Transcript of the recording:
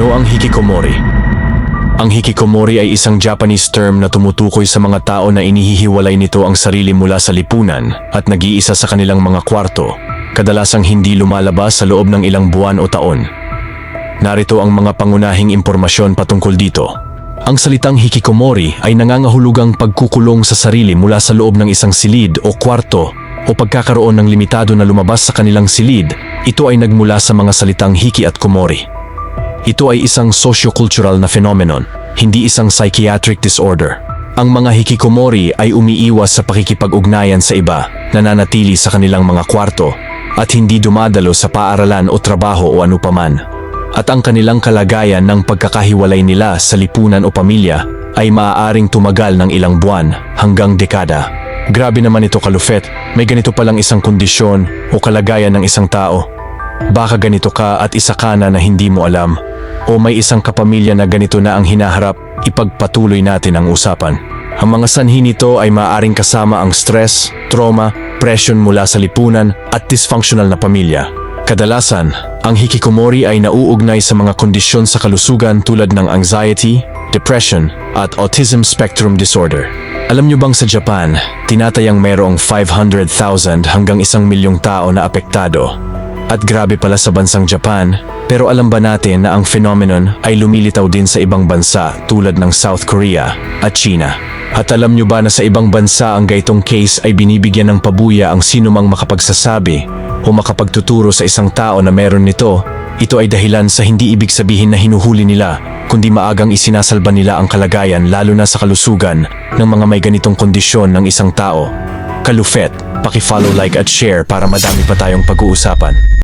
Ano ang hikikomori? Ang hikikomori ay isang Japanese term na tumutukoy sa mga tao na inihihiwalay nito ang sarili mula sa lipunan at nag-iisa sa kanilang mga kwarto, kadalasang hindi lumalabas sa loob ng ilang buwan o taon. Narito ang mga pangunahing impormasyon patungkol dito. Ang salitang hikikomori ay nangangahulugang pagkukulong sa sarili mula sa loob ng isang silid o kwarto o pagkakaroon ng limitado na lumabas sa kanilang silid. Ito ay nagmula sa mga salitang hiki at komori. Ito ay isang sociocultural na phenomenon, hindi isang psychiatric disorder. Ang mga hikikomori ay umiiwas sa pakikipag-ugnayan sa iba, nananatili sa kanilang mga kwarto, at hindi dumadalo sa paaralan o trabaho o anupaman. At ang kanilang kalagayan ng pagkakahiwalay nila sa lipunan o pamilya ay maaaring tumagal ng ilang buwan hanggang dekada. Grabe naman ito kalufet, may ganito palang isang kondisyon o kalagayan ng isang tao. Baka ganito ka at isa ka na na hindi mo alam. O may isang kapamilya na ganito na ang hinaharap, ipagpatuloy natin ang usapan. Ang mga sanhi nito ay maaaring kasama ang stress, trauma, presyon mula sa lipunan at dysfunctional na pamilya. Kadalasan, ang hikikomori ay nauugnay sa mga kondisyon sa kalusugan tulad ng anxiety, depression, at autism spectrum disorder. Alam nyo bang sa Japan, tinatayang merong 500,000 hanggang isang milyong tao na apektado at grabe pala sa bansang Japan, pero alam ba natin na ang phenomenon ay lumilitaw din sa ibang bansa tulad ng South Korea at China? At alam nyo ba na sa ibang bansa ang gaitong case ay binibigyan ng pabuya ang sinumang makapagsasabi o makapagtuturo sa isang tao na meron nito? Ito ay dahilan sa hindi ibig sabihin na hinuhuli nila, kundi maagang isinasalba nila ang kalagayan lalo na sa kalusugan ng mga may ganitong kondisyon ng isang tao. Kalufet, paki-follow, like at share para madami pa tayong pag-uusapan.